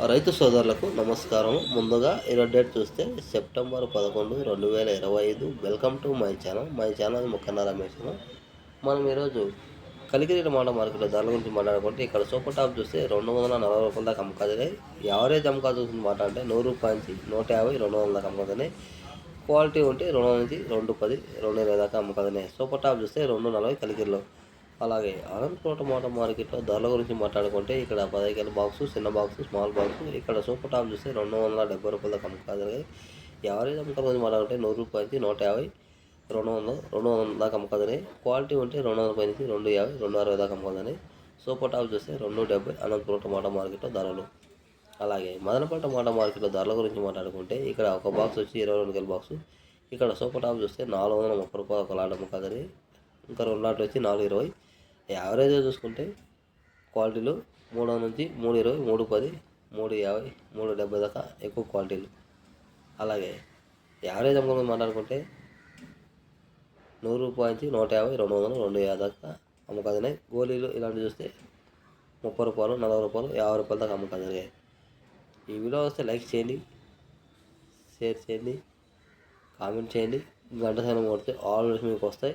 రైతు సోదరులకు నమస్కారం ముందుగా ఈరోజు డేట్ చూస్తే సెప్టెంబర్ పదకొండు రెండు వేల ఇరవై ఐదు. Welcome to my channel. My channel Mukkanna Ramesh మనం ఈరోజు కలిగిరి మాట మార్కెట్లో దాని గురించి మాట్లాడుకుంటే ఇక్కడ సూపర్ టాప్ చూస్తే రెండు వందల నలభై రూపాయల దాకా అమ్మకాదినాయి యావరేజ్ అమ్మకాల్సిన మాట అంటే నూరు రూపాయల నుంచి నూట యాభై రెండు వందల దాకా అమ్మకాదినాయి క్వాలిటీ ఉంటే రెండు నుంచి రెండు పది రెండు ఇరవై దాకా అమ్మకాదినాయి సూపర్ టాప్ చూస్తే రెండు నలభై కలికిరిలో అలాగే అనంతపురం టమాటా మార్కెట్లో ధరల గురించి మాట్లాడుకుంటే ఇక్కడ పదహైదు బాక్స్ చిన్న బాక్స్ స్మాల్ బాక్స్ ఇక్కడ సూపర్ టాప్ చూస్తే రెండు వందల డెబ్బై రూపాయల దాకా అమ్మకాదినాయి యావరేజ్ అమ్మకాల గురించి మాట్లాడుకుంటే నూరు రూపాయల నుంచి నూట యాభై రెండు వందలు రెండు వందల దాకా అమ్మకాదని క్వాలిటీ ఉంటే రెండు వందల పై నుంచి రెండు యాభై రెండు అరవై దాకా అమ్మకాదని సూపర్ టాప్ చూస్తే రెండు డెబ్బై అనంతపురం టమాటా మార్కెట్లో ధరలు. అలాగే మదనపల్లి టమాటా మార్కెట్లో ధరల గురించి మాట్లాడుకుంటే ఇక్కడ ఒక బాక్స్ వచ్చి ఇరవై రెండు కిలో బాక్సు. ఇక్కడ సూపర్ టాప్ చూస్తే నాలుగు వందల ముప్పై రూపాయలు ఒక లాట్ అమ్మకాదని ఇంకా రెండు లాట్లు వచ్చి నాలుగు ఇరవై. యావరేజ్గా చూసుకుంటే క్వాలిటీలు మూడు వందల నుంచి మూడు ఇరవై మూడు పది మూడు యాభై మూడు డెబ్బై దాకా ఎక్కువ క్వాలిటీలు. అలాగే యావరేజ్ అమ్మకం మాట్లాడుకుంటే నూరు రూపాయల నుంచి నూట యాభై రెండు వందలు రెండు యాభై దాకా అమ్మకాలు గోళీలు ఇలాంటివి చూస్తే ముప్పై రూపాయలు నలభై రూపాయలు యాభై రూపాయల దాకా అమ్మకాలు జరిగాయి ఈ వీడియో వస్తే లైక్ చేయండి షేర్ చేయండి కామెంట్ చేయండి. గంట సైన్ కొడితే ఆల్ మీకు వస్తాయి.